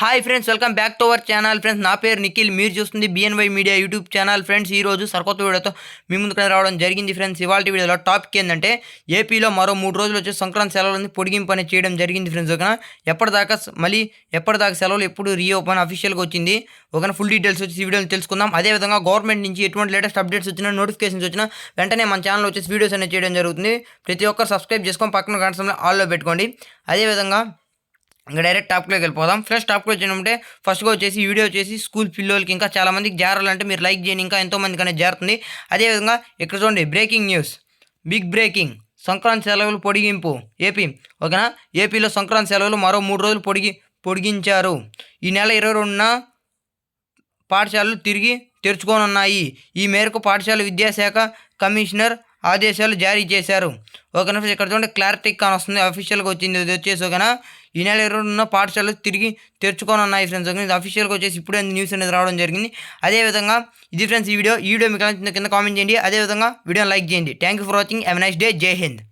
Hi friends welcome back to our channel. Friends నా పేరు నిఖిల్. మీరు చూస్తుంది BNY media YouTube channel. Friends ఈ రోజు సరికొత్త వీడియోతో మీ ముందుకు రావడం జరిగింది. ఫ్రెండ్స్ ఇవాళ వీడియోలో టాపిక్ ఏంటంటే ఏపీలో మరో మూడు రోజులు వచ్చి సంక్రాంతి సెలవులని పొడిగింపు అనేది చేయడం జరిగింది ఫ్రెండ్స్ ఓకేనా? ఎప్పటిదాకా మళ్ళీ ఎప్పటిదాకా సెలవులు ఎప్పుడు రీఓపెన్ అఫీషియల్గా వచ్చింది ఓకేనా? ఫుల్ డీటెయిల్స్ వచ్చి ఈ వీడియోని తెలుసుకుందాం. అదేవిధంగా గవర్నమెంట్ నుంచి ఎటువంటి లేటెస్ట్ అప్డేట్స్ వచ్చినా నోటిఫికేషన్స్ వచ్చినా వెంటనే మన ఛానల్ వచ్చేసి వీడియోస్ అనేది చేయడం జరుగుతుంది. ప్రతి ఒక్కరు సబ్స్క్రైబ్ చేసుకొని పక్కన కనసంలో ఆల్లో పెట్టుకోండి. అదేవిధంగా ఇంకా డైరెక్ట్ టాప్లోకి వెళ్ళిపోదాం. ఫ్రెష్ టాప్కి వచ్చినప్పుడే ఫస్ట్గా వచ్చేసి వీడియో వచ్చేసి స్కూల్ పిల్లలకి ఇంకా చాలామందికి జారాలంటే మీరు లైక్ చేయండి ఇంకా ఎంతోమంది అనేది జారుతుంది. అదేవిధంగా ఇక్కడ చూడండి breaking news big breaking Sankranti సెలవులు పొడిగింపు ఏపీ ఓకేనా? ఏపీలో సంక్రాంతి సెలవులు మరో మూడు రోజులు పొడిగి పొడిగించారు. ఈ నెల ఇరవై రెండున పాఠశాలలు తిరిగి తెరుచుకోనున్నాయి. ఈ మేరకు పాఠశాల విద్యాశాఖ కమిషనర్ ఆదేశాలు జారీ చేశారు. ఒక నిమిషం ఇక్కడ చూడండి క్లారిటీ కానొస్తుంది అఫీషియల్గా వచ్చింది ఇది వచ్చేసి ఓకేనా ఈ నెల ఇరవై ఉన్న పాఠశాలలు తిరిగి తెరుచుకోనున్నాయి ఫ్రెండ్స్ ఓకే ఇది అఫీషియల్గా వచ్చేసి ఇప్పుడే న్యూస్ అనేది రావడం జరిగింది. అదేవిధంగా ఇది ఫ్రెండ్స్ ఈ వీడియో ఈ వీడియో మీకు కింద కామెంట్ చేయండి. అదేవిధంగా వీడియోని లైక్ చేయండి. Thank you for watching have nice day జై హింద్